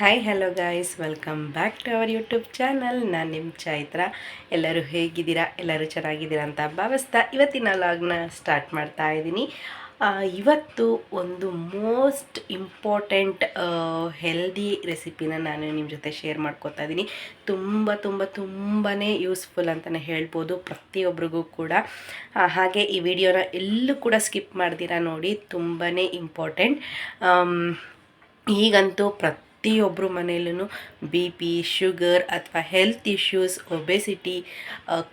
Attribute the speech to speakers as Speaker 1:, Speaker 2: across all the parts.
Speaker 1: Hi hello guys welcome back to our YouTube channel ನಾನು ನಿಮ್ಮ ಚೈತ್ರ ಎಲ್ಲರೂ ಹೇಗಿದ್ದೀರಾ? ಎಲ್ಲರೂ ಚೆನ್ನಾಗಿದ್ದೀರಾ ಅಂತ ಭಾವಿಸ್ತಾ ಇವತ್ತಿನ ಲಾಗ್ನ ಸ್ಟಾರ್ಟ್ ಮಾಡ್ತಾ ಇದ್ದೀನಿ. ಇವತ್ತು ಒಂದು ಮೋಸ್ಟ್ ಇಂಪಾರ್ಟೆಂಟ್ ಹೆಲ್ದಿ ರೆಸಿಪಿನ ನಾನು ನಿಮ್ಮ ಜೊತೆ ಶೇರ್ ಮಾಡ್ಕೊತಾ ಇದ್ದೀನಿ. ತುಂಬ ತುಂಬ ತುಂಬಾ ಯೂಸ್ಫುಲ್ ಅಂತಲೇ ಹೇಳ್ಬೋದು ಪ್ರತಿಯೊಬ್ಬರಿಗೂ ಕೂಡ. ಹಾಗೆ ಈ ವಿಡಿಯೋನ ಎಲ್ಲೂ ಕೂಡ ಸ್ಕಿಪ್ ಮಾಡ್ದಿರ ನೋಡಿ. ತುಂಬಾ ಇಂಪಾರ್ಟೆಂಟ್ ಈಗಂತೂ ಪ್ರತಿಯೊಬ್ಬರು ಮನೆಯಲ್ಲೂ ಬಿ ಪಿ, ಶುಗರ್ ಅಥವಾ ಹೆಲ್ತ್ ಇಶ್ಯೂಸ್, ಒಬೆಸಿಟಿ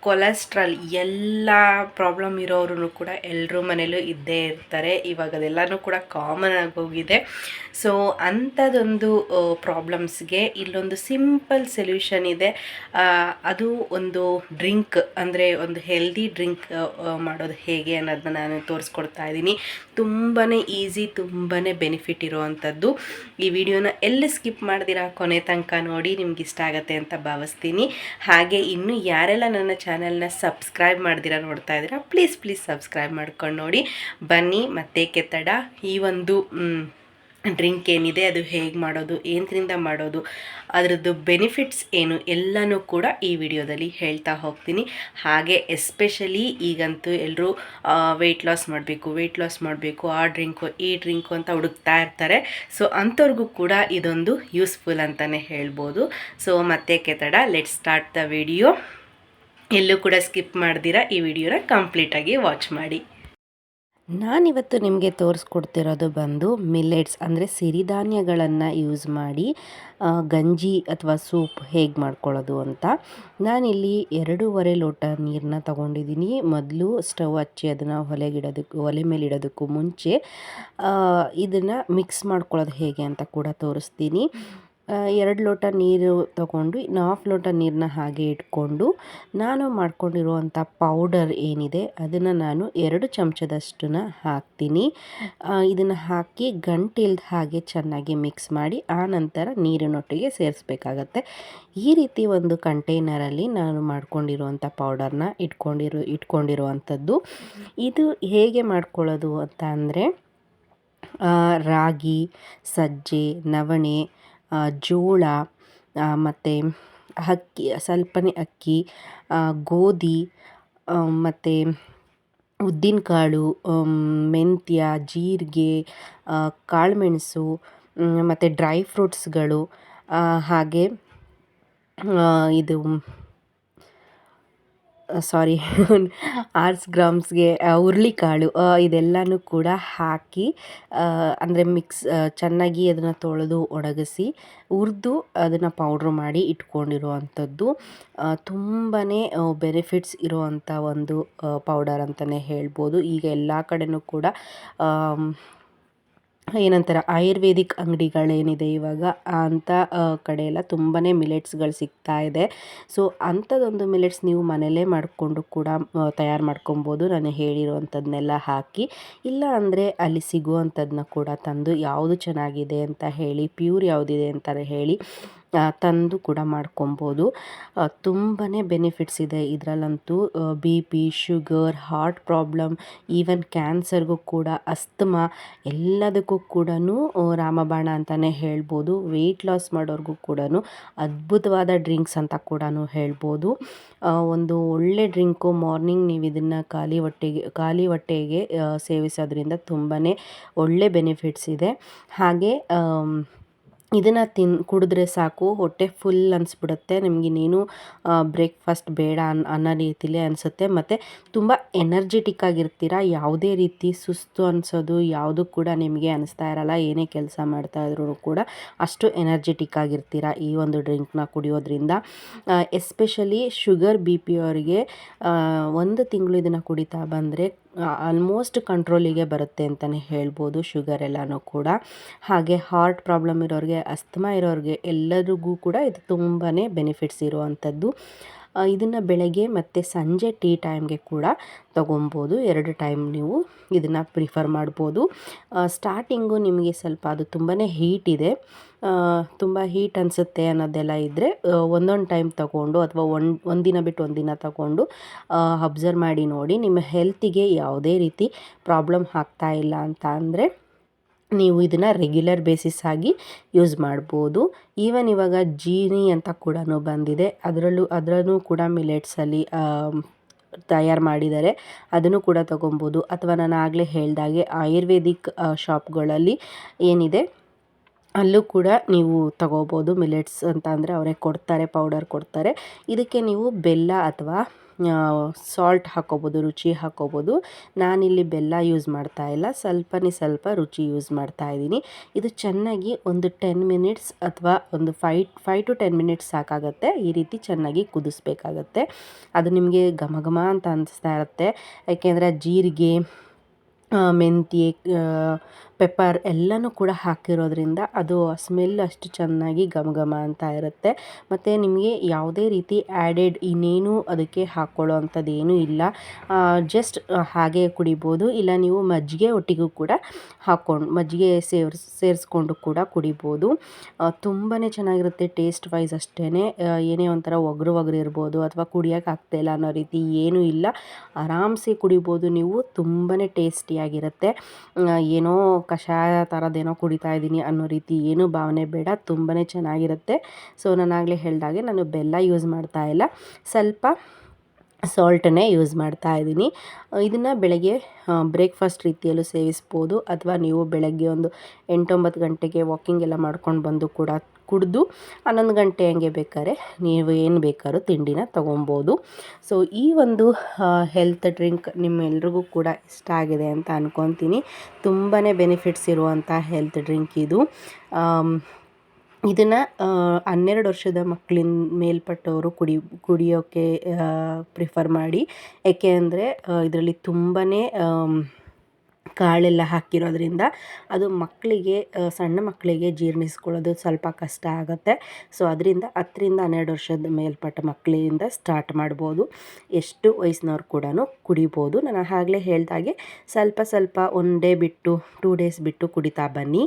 Speaker 1: ಕೊಲೆಸ್ಟ್ರಾಲ್ ಎಲ್ಲ ಪ್ರಾಬ್ಲಮ್ ಇರೋರು ಕೂಡ ಎಲ್ಲರೂ ಮನೇಲೂ ಇದ್ದೇ ಇರ್ತಾರೆ. ಇವಾಗ ಅದೆಲ್ಲನೂ ಕೂಡ ಕಾಮನ್ ಆಗೋಗಿದೆ ಸೊ, ಅಂಥದ್ದೊಂದು ಪ್ರಾಬ್ಲಮ್ಸ್ಗೆ ಇಲ್ಲೊಂದು ಸಿಂಪಲ್ ಸೊಲ್ಯೂಷನ್ ಇದೆ. ಅದು ಒಂದು ಡ್ರಿಂಕ್ ಅಂದರೆ ಒಂದು ಹೆಲ್ದಿ ಡ್ರಿಂಕ್ ಮಾಡೋದು ಹೇಗೆ ಅನ್ನೋದನ್ನ ನಾನು ತೋರಿಸ್ಕೊಡ್ತಾ ಇದ್ದೀನಿ. ತುಂಬಾ ಈಸಿ ತುಂಬಾ ಬೆನಿಫಿಟ್ ಇರುವಂಥದ್ದು. ಈ ವಿಡಿಯೋನ ಎಲ್ಲಿ ಸ್ಕಿಪ್ ಮಾಡಿದಿರಾ ಕೊನೆ ತನಕ ನೋಡಿ ನಿಮ್ಗೆ ಇಷ್ಟ ಆಗತ್ತೆ ಅಂತ ಭಾವಿಸ್ತೀನಿ. ಹಾಗೆ ಇನ್ನು ಯಾರೆಲ್ಲ ನನ್ನ ಚಾನೆಲ್ನ ಸಬ್ಸ್ಕ್ರೈಬ್ ಮಾಡ್ದಿರಾ ನೋಡ್ತಾ ಇದ್ದೀರಾ ಪ್ಲೀಸ್ ಪ್ಲೀಸ್ ಸಬ್ಸ್ಕ್ರೈಬ್ ಮಾಡ್ಕೊಂಡು ನೋಡಿ. ಬನ್ನಿ ಮತ್ತೆ ಕೆತ್ತಡ ಈ ಒಂದು ಡ್ರಿಂಕ್ ಏನಿದೆ ಅದು ಹೇಗೆ ಮಾಡೋದು ಏನರಿಂದ ಮಾಡೋದು, ಅದರದ್ದು ಬೆನಿಫಿಟ್ಸ್ ಏನು ಎಲ್ಲನೂ ಕೂಡ ಈ ವಿಡಿಯೋದಲ್ಲಿ ಹೇಳ್ತಾ ಹೋಗ್ತೀನಿ. ಹಾಗೆ ಎಸ್ಪೆಷಲಿ ಈಗಂತೂ ಎಲ್ಲರೂ ವೆಯ್ಟ್ ಲಾಸ್ ಮಾಡಬೇಕು ವೆಯ್ಟ್ ಲಾಸ್ ಮಾಡಬೇಕು, ಆ ಡ್ರಿಂಕು ಈ ಡ್ರಿಂಕು ಅಂತ ಹುಡುಕ್ತಾ ಇರ್ತಾರೆ. ಸೊ ಅಂಥವ್ರಿಗೂ ಕೂಡ ಇದೊಂದು ಯೂಸ್ಫುಲ್ ಅಂತಲೇ ಹೇಳ್ಬೋದು. ಸೊ ಮತ್ತೆ ಕೆತಡ ಲೆಟ್ ಸ್ಟಾರ್ಟ್ ದ ವಿಡಿಯೋ ಎಲ್ಲೂ ಕೂಡ ಸ್ಕಿಪ್ ಮಾಡ್ದಿರ ಈ ವಿಡಿಯೋನ ಕಂಪ್ಲೀಟಾಗಿ ವಾಚ್ ಮಾಡಿ. ನಾನಿವತ್ತು ನಿಮಗೆ ತೋರಿಸ್ಕೊಡ್ತಿರೋದು ಬಂದು ಮಿಲ್ಲೆಟ್ಸ್ ಅಂದರೆ ಸಿರಿಧಾನ್ಯಗಳನ್ನು ಯೂಸ್ ಮಾಡಿ ಗಂಜಿ ಅಥವಾ ಸೂಪ್ ಹೇಗೆ ಮಾಡ್ಕೊಳ್ಳೋದು ಅಂತ. ನಾನಿಲ್ಲಿ ಎರಡೂವರೆ ಲೋಟ ನೀರನ್ನ ತಗೊಂಡಿದ್ದೀನಿ. ಮೊದಲು ಸ್ಟವ್ ಹಚ್ಚಿ ಅದನ್ನು ಹೊಲೆಗಿಡೋದಕ್ಕೂ ಒಲೆ ಮೇಲೆ ಇಡೋದಕ್ಕೂ ಮುಂಚೆ ಇದನ್ನು ಮಿಕ್ಸ್ ಮಾಡ್ಕೊಳ್ಳೋದು ಹೇಗೆ ಅಂತ ಕೂಡ ತೋರಿಸ್ತೀನಿ. ಎರಡು ಲೋಟ ನೀರು ತಗೊಂಡು, ಇನ್ನು ಹಾಫ್ ಲೋಟ ನೀರನ್ನ ಹಾಗೆ ಇಟ್ಕೊಂಡು, ನಾನು ಮಾಡ್ಕೊಂಡಿರುವಂಥ ಪೌಡರ್ ಏನಿದೆ, ಅದನ್ನು ನಾನು ಎರಡು ಚಮಚದಷ್ಟನ್ನ ಹಾಕ್ತೀನಿ. ಇದನ್ನು ಹಾಕಿ ಗಂಟಿಲ್ದ ಹಾಗೆ ಚೆನ್ನಾಗಿ ಮಿಕ್ಸ್ ಮಾಡಿ, ಆ ನಂತರ ನೀರಿನೊಟ್ಟಿಗೆ ಸೇರಿಸ್ಬೇಕಾಗತ್ತೆ. ಈ ರೀತಿ ಒಂದು ಕಂಟೈನರಲ್ಲಿ ನಾನು ಮಾಡ್ಕೊಂಡಿರುವಂಥ ಪೌಡರ್ನ ಇಟ್ಕೊಂಡಿರು, ಇಟ್ಕೊಂಡಿರುವಂಥದ್ದು. ಇದು ಹೇಗೆ ಮಾಡ್ಕೊಳ್ಳೋದು ಅಂತ ರಾಗಿ, ಸಜ್ಜೆ, ನವಣೆ ಜೋಳ ಮತ್ತು ಅಕ್ಕಿ, ಸ್ವಲ್ಪನೇ ಅಕ್ಕಿ ಗೋಧಿ ಮತ್ತು ಉದ್ದಿನಕಾಳು ಮೆಂತ್ಯ, ಜೀರಿಗೆ ಕಾಳುಮೆಣಸು ಮತ್ತು ಡ್ರೈ ಫ್ರೂಟ್ಸ್ಗಳು ಹಾಗೆ ಇದು ಸಾರಿ ಆರ್ಸ್ ಗ್ರಾಮ್ಸ್ಗೆ ಹುರುಳಿಕಾಳು ಇದೆಲ್ಲನೂ ಕೂಡ ಹಾಕಿ ಅಂದರೆ ಮಿಕ್ಸ್ ಚೆನ್ನಾಗಿ ಅದನ್ನು ತೊಳೆದು ಒಣಗಿಸಿ, ಹುರಿದು ಅದನ್ನು ಪೌಡ್ರ್ ಮಾಡಿ ಇಟ್ಕೊಂಡಿರುವಂಥದ್ದು. ತುಂಬಾ ಬೆನಿಫಿಟ್ಸ್ ಇರುವಂಥ ಒಂದು ಪೌಡರ್ ಅಂತಲೇ ಹೇಳ್ಬೋದು. ಈಗ ಎಲ್ಲ ಕಡೆಯೂ ಕೂಡ ಏನಂತಾರೆ, ಆಯುರ್ವೇದಿಕ್ ಅಂಗಡಿಗಳೇನಿದೆ ಇವಾಗ ಅಂಥ ಕಡೆ ಎಲ್ಲ ತುಂಬಾ ಮಿಲೆಟ್ಸ್ಗಳು ಸಿಗ್ತಾ ಇದೆ. ಸೊ, ಅಂಥದ್ದೊಂದು ಮಿಲೆಟ್ಸ್ ನೀವು ಮನೇಲೇ ಮಾಡಿಕೊಂಡು ಕೂಡ ತಯಾರು ಮಾಡ್ಕೊಬೋದು. ನಾನು ಹೇಳಿರುವಂಥದ್ದನ್ನೆಲ್ಲ ಹಾಕಿ, ಇಲ್ಲ ಅಂದರೆ ಅಲ್ಲಿ ಸಿಗುವಂಥದ್ದನ್ನ ಕೂಡ ತಂದು, ಯಾವುದು ಚೆನ್ನಾಗಿದೆ ಅಂತ ಹೇಳಿ, ಪ್ಯೂರ್ ಯಾವುದಿದೆ ಅಂತ ಹೇಳಿ ತಂದು ಕೂಡ ಮಾಡ್ಕೊಬೋದು. ತುಂಬಾ ಬೆನಿಫಿಟ್ಸ್ ಇದೆ ಇದರಲ್ಲಂತೂ. B P sugar heart problem even ಕ್ಯಾನ್ಸರ್ಗೂ ಕೂಡ ಅಸ್ತಮಾ ಎಲ್ಲದಕ್ಕೂ ಕೂಡ ರಾಮಬಾಣ ಅಂತಲೇ ಹೇಳ್ಬೋದು. ವೆಯ್ಟ್ ಲಾಸ್ ಮಾಡೋರ್ಗೂ ಕೂಡ ಅದ್ಭುತವಾದ ಡ್ರಿಂಕ್ಸ್ ಅಂತ ಕೂಡ ಹೇಳ್ಬೋದು. ಒಂದು ಒಳ್ಳೆ ಡ್ರಿಂಕು ಮಾರ್ನಿಂಗ್ ನೀವು ಇದನ್ನು ಖಾಲಿ ಹೊಟ್ಟೆಗೆ ಖಾಲಿ ಹೊಟ್ಟೆಗೆ ಸೇವಿಸೋದ್ರಿಂದ ತುಂಬಾ ಒಳ್ಳೆ ಬೆನಿಫಿಟ್ಸ್ ಇದೆ. ಹಾಗೆ ಇದನ್ನು ತಿನ್, ಕುಡಿದ್ರೆ ಸಾಕು, ಹೊಟ್ಟೆ ಫುಲ್ ಅನಿಸ್ಬಿಡುತ್ತೆ, ನಿಮಗಿನ್ನೇನು ಬ್ರೇಕ್ಫಾಸ್ಟ್ ಬೇಡ ಅನ್, ಅನ್ನೋ ರೀತಿಲಿ ಅನಿಸುತ್ತೆ. ಮತ್ತು ತುಂಬ ಎನರ್ಜೆಟಿಕ್ ಆಗಿರ್ತೀರ, ಯಾವುದೇ ರೀತಿ ಸುಸ್ತು ಅನಿಸೋದು, ಯಾವುದು ಕೂಡ ನಿಮಗೆ ಅನಿಸ್ತಾ ಇರಲ್ಲ, ಏನೇ ಕೆಲಸ ಮಾಡ್ತಾ ಇದ್ರೂ ಕೂಡ ಅಷ್ಟು ಎನರ್ಜೆಟಿಕ್ ಆಗಿರ್ತೀರ ಈ ಒಂದು ಡ್ರಿಂಕ್ನ ಕುಡಿಯೋದ್ರಿಂದ. ಎಸ್ಪೆಷಲಿ ಶುಗರ್ ಬಿ ಪಿ ಅವರಿಗೆ ಒಂದು ತಿಂಗಳು ಇದನ್ನು ಕುಡಿತಾ ಬಂದರೆ ಆಲ್ಮೋಸ್ಟ್ ಕಂಟ್ರೋಲಿಗೆ ಬರುತ್ತೆ ಅಂತಲೇ ಹೇಳ್ಬೋದು ಶುಗರ್ ಎಲ್ಲನೂ ಕೂಡ. ಹಾಗೆ ಹಾರ್ಟ್ ಪ್ರಾಬ್ಲಮ್ ಇರೋರಿಗೆ ಅಸ್ತಮಾ ಇರೋರಿಗೆ ಎಲ್ಲರಿಗೂ ಕೂಡ ಇದು ತುಂಬಾ ಬೆನಿಫಿಟ್ಸ್ ಇರುವಂಥದ್ದು. ಇದನ್ನು ಬೆಳಗ್ಗೆ ಮತ್ತು ಸಂಜೆ ಟೀ ಟೈಮ್ಗೆ ಕೂಡ ತೊಗೊಬೋದು ಎರಡು ಟೈಮ್ ನೀವು ಇದನ್ನು ಪ್ರಿಫರ್ ಮಾಡ್ಬೋದು. ಸ್ಟಾರ್ಟಿಂಗು ನಿಮಗೆ ಸ್ವಲ್ಪ ಅದು ತುಂಬಾ ಹೀಟ್ ಇದೆ. ತುಂಬ ಹೀಟ್ ಅನಿಸುತ್ತೆ ಅನ್ನೋದೆಲ್ಲ ಇದ್ದರೆ ಒಂದೊಂದು ಟೈಮ್ ತಗೊಂಡು ಅಥವಾ ಒಂದು ಒಂದಿನ ಬಿಟ್ಟು ಒಂದಿನ ತಗೊಂಡು ಅಬ್ಸರ್ವ್ ಮಾಡಿ ನೋಡಿ ನಿಮ್ಮ ಹೆಲ್ತಿಗೆ ಯಾವುದೇ ರೀತಿ ಪ್ರಾಬ್ಲಮ್ ಆಗ್ತಾ ಇಲ್ಲ ಅಂತ ಅಂದರೆ ನೀವು ಇದನ್ನು ರೆಗ್ಯುಲರ್ ಬೇಸಿಸ್ ಆಗಿ ಯೂಸ್ ಮಾಡ್ಬೋದು. ಈವನ್ ಇವಾಗ ಜೀನಿ ಅಂತ ಕೂಡ ಬಂದಿದೆ. ಅದರಲ್ಲೂ ಅದರಲ್ಲೂ ಕೂಡ ಮಿಲೆಟ್ಸಲ್ಲಿ ತಯಾರು ಮಾಡಿದ್ದಾರೆ. ಅದನ್ನು ಕೂಡ ತೊಗೊಬೋದು. ಅಥವಾ ನಾನು ಆಗಲೇ ಹೇಳಿದಾಗೆ ಆಯುರ್ವೇದಿಕ್ ಶಾಪ್ಗಳಲ್ಲಿ ಏನಿದೆ, ಅಲ್ಲೂ ಕೂಡ ನೀವು ತಗೋಬೋದು. ಮಿಲೆಟ್ಸ್ ಅಂತ ಅಂದರೆ ಅವರೇ ಕೊಡ್ತಾರೆ ಪೌಡರ್ ಕೊಡ್ತಾರೆ. ಇದಕ್ಕೆ ನೀವು ಬೆಲ್ಲ ಅಥವಾ ಸಾಲ್ಟ್ ಹಾಕ್ಕೋಬೋದು ರುಚಿ ಹಾಕ್ಕೋಬೋದು ನಾನಿಲ್ಲಿ ಬೆಲ್ಲ ಯೂಸ್ ಮಾಡ್ತಾ ಇಲ್ಲ. ಸ್ವಲ್ಪನೇ ಸ್ವಲ್ಪ ರುಚಿ ಯೂಸ್ ಮಾಡ್ತಾ ಇದ್ದೀನಿ. ಇದು ಚೆನ್ನಾಗಿ ಒಂದು ಟೆನ್ ಮಿನಿಟ್ಸ್ ಅಥವಾ ಒಂದು five five to ten minutes ಸಾಕಾಗುತ್ತೆ. ಈ ರೀತಿ ಚೆನ್ನಾಗಿ ಕುದಿಸ್ಬೇಕಾಗತ್ತೆ. ಅದು ನಿಮಗೆ ಘಮ ಘಮ ಅಂತ ಅನಿಸ್ತಾ ಇರುತ್ತೆ. ಯಾಕೆಂದರೆ ಜೀರಿಗೆ ಮೆಂತ್ಯ ಪೆಪ್ಪರ್ ಎಲ್ಲನೂ ಕೂಡ ಹಾಕಿರೋದ್ರಿಂದ ಅದು ಸ್ಮೆಲ್ ಅಷ್ಟು ಚೆನ್ನಾಗಿ ಘಮ ಘಮ ಅಂತ ಇರುತ್ತೆ. ಮತ್ತು ನಿಮಗೆ ಯಾವುದೇ ರೀತಿ ಆ್ಯಡೆಡ್ ಇನ್ನೇನು ಅದಕ್ಕೆ ಹಾಕ್ಕೊಳ್ಳೋ ಅಂಥದ್ದು ಏನೂ ಇಲ್ಲ ಜಸ್ಟ್ ಹಾಗೆ ಕುಡಿಬೋದು. ಇಲ್ಲ ನೀವು ಮಜ್ಜಿಗೆ ಒಟ್ಟಿಗೂ ಕೂಡ ಹಾಕ್ಕೊಂಡು, ಮಜ್ಜಿಗೆ ಸೇರ್ಸ್ ಸೇರಿಸ್ಕೊಂಡು ಕೂಡ ಕುಡಿಬೋದು. ತುಂಬಾ ಚೆನ್ನಾಗಿರುತ್ತೆ ಟೇಸ್ಟ್ ವೈಸ್ ಅಷ್ಟೇ ಏನೇ ಒಂಥರ ಒಗರು ಒಗರು ಇರ್ಬೋದು ಅಥವಾ ಕುಡಿಯೋಕೆ ಇಲ್ಲ ಅನ್ನೋ ರೀತಿ ಏನೂ ಇಲ್ಲ. ಆರಾಮ್ಸೆ ಕುಡಿಬೋದು ನೀವು. ತುಂಬಾ ಟೇಸ್ಟಿಯಾಗಿರುತ್ತೆ ಏನೋ ಕಷಾಯ ಥರದ್ದೇನೋ ಕುಡಿತಾ ಇದ್ದೀನಿ ಅನ್ನೋ ರೀತಿ ಏನೂ ಭಾವನೆ ಬೇಡ ತುಂಬಾ ಚೆನ್ನಾಗಿರುತ್ತೆ. ಸೊ ನಾನು ಆಗಲೇ ಹೇಳಿದಾಗೆ ನಾನು ಬೆಲ್ಲ ಯೂಸ್ ಮಾಡ್ತಾ ಇಲ್ಲ. ಸ್ವಲ್ಪ ಸಾಲ್ಟನ್ನೇ ಯೂಸ್ ಮಾಡ್ತಾ ಇದ್ದೀನಿ. ಇದನ್ನು ಬೆಳಗ್ಗೆ ಬ್ರೇಕ್ಫಾಸ್ಟ್ ರೀತಿಯಲ್ಲೂ ಸೇವಿಸ್ಬೋದು. ಅಥವಾ ನೀವು ಬೆಳಗ್ಗೆ ಒಂದು ಎಂಟೊಂಬತ್ತು ಗಂಟೆಗೆ ವಾಕಿಂಗ್ ಎಲ್ಲ ಮಾಡ್ಕೊಂಡು ಬಂದು ಕೂಡ ಕುಡಿದು ಹನ್ನೊಂದು ಗಂಟೆ ಹಂಗೆ ಬೇಕಾದ್ರೆ ನೀವು ಏನು ಬೇಕಾದ್ರೂ ತಿಂಡಿನ ತೊಗೊಬೋದು. ಸೊ ಈ ಒಂದು ಹೆಲ್ತ್ ಡ್ರಿಂಕ್ ನಿಮ್ಮೆಲ್ರಿಗೂ ಕೂಡ ಇಷ್ಟ ಆಗಿದೆ ಅಂತ ಅಂದ್ಕೊತೀನಿ ತುಂಬಾ ಬೆನಿಫಿಟ್ಸ್ ಇರುವಂಥ ಹೆಲ್ತ್ ಡ್ರಿಂಕ್ ಇದು. ಇದನ್ನು ಹನ್ನೆರಡು ವರ್ಷದ ಮಕ್ಕಳಿಂದ ಮೇಲ್ಪಟ್ಟವರು ಕುಡಿ ಕುಡಿಯೋಕ್ಕೆ ಪ್ರಿಫರ್ ಮಾಡಿ. ಯಾಕೆ ಅಂದರೆ ಇದರಲ್ಲಿ ತುಂಬಾ ಕಾಳೆಲ್ಲ ಹಾಕಿರೋದ್ರಿಂದ ಅದು ಮಕ್ಕಳಿಗೆ ಸಣ್ಣ ಮಕ್ಕಳಿಗೆ ಜೀರ್ಣಿಸ್ಕೊಳ್ಳೋದು ಸ್ವಲ್ಪ ಕಷ್ಟ ಆಗುತ್ತೆ. ಸೊ, ಅದರಿಂದ ಹತ್ತರಿಂದ ಹನ್ನೆರಡು ವರ್ಷದ ಮೇಲ್ಪಟ್ಟ ಮಕ್ಕಳಿಂದ ಸ್ಟಾರ್ಟ್ ಮಾಡ್ಬೋದು. ಎಷ್ಟು ವಯಸ್ಸಿನವ್ರು ಕೂಡ ಕುಡಿಬೋದು. ನಾನು ಆಗಲೇ ಹೇಳ್ದಾಗೆ ಸ್ವಲ್ಪ ಸ್ವಲ್ಪ ಒನ್ ಡೇ ಬಿಟ್ಟು, ಟೂ ಡೇಸ್ ಬಿಟ್ಟು ಕುಡಿತಾ ಬನ್ನಿ.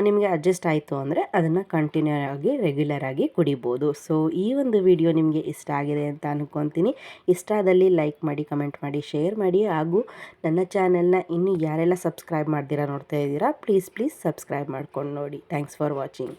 Speaker 1: ನಿಮಗೆ ಅಡ್ಜಸ್ಟ್ ಆಯಿತು ಅಂದರೆ ಅದನ್ನು ಕಂಟಿನ್ಯೂ ಆಗಿ, ರೆಗ್ಯುಲರ್ ಆಗಿ ಕುಡಿಬೋದು. ಸೊ, ಈ ಒಂದು ವಿಡಿಯೋ ನಿಮಗೆ ಇಷ್ಟ ಆಗಿದೆ ಅಂತ ಅನ್ಕೊತೀನಿ. ಇಷ್ಟ ಆದಲ್ಲಿ ಲೈಕ್ ಮಾಡಿ, ಕಮೆಂಟ್ ಮಾಡಿ, ಶೇರ್ ಮಾಡಿ. ಹಾಗೂ ನನ್ನ ಚಾನೆಲ್ನ ಇನ್ನೂ ಯಾರೆಲ್ಲ ಸಬ್ಸ್ಕ್ರೈಬ್ ಮಾಡ್ದಿರಾ ನೋಡ್ತಾ ಇದ್ದೀರಾ ಪ್ಲೀಸ್ ಪ್ಲೀಸ್ ಸಬ್ಸ್ಕ್ರೈಬ್ ಮಾಡ್ಕೊಂಡು ನೋಡಿ. Thanks for watching.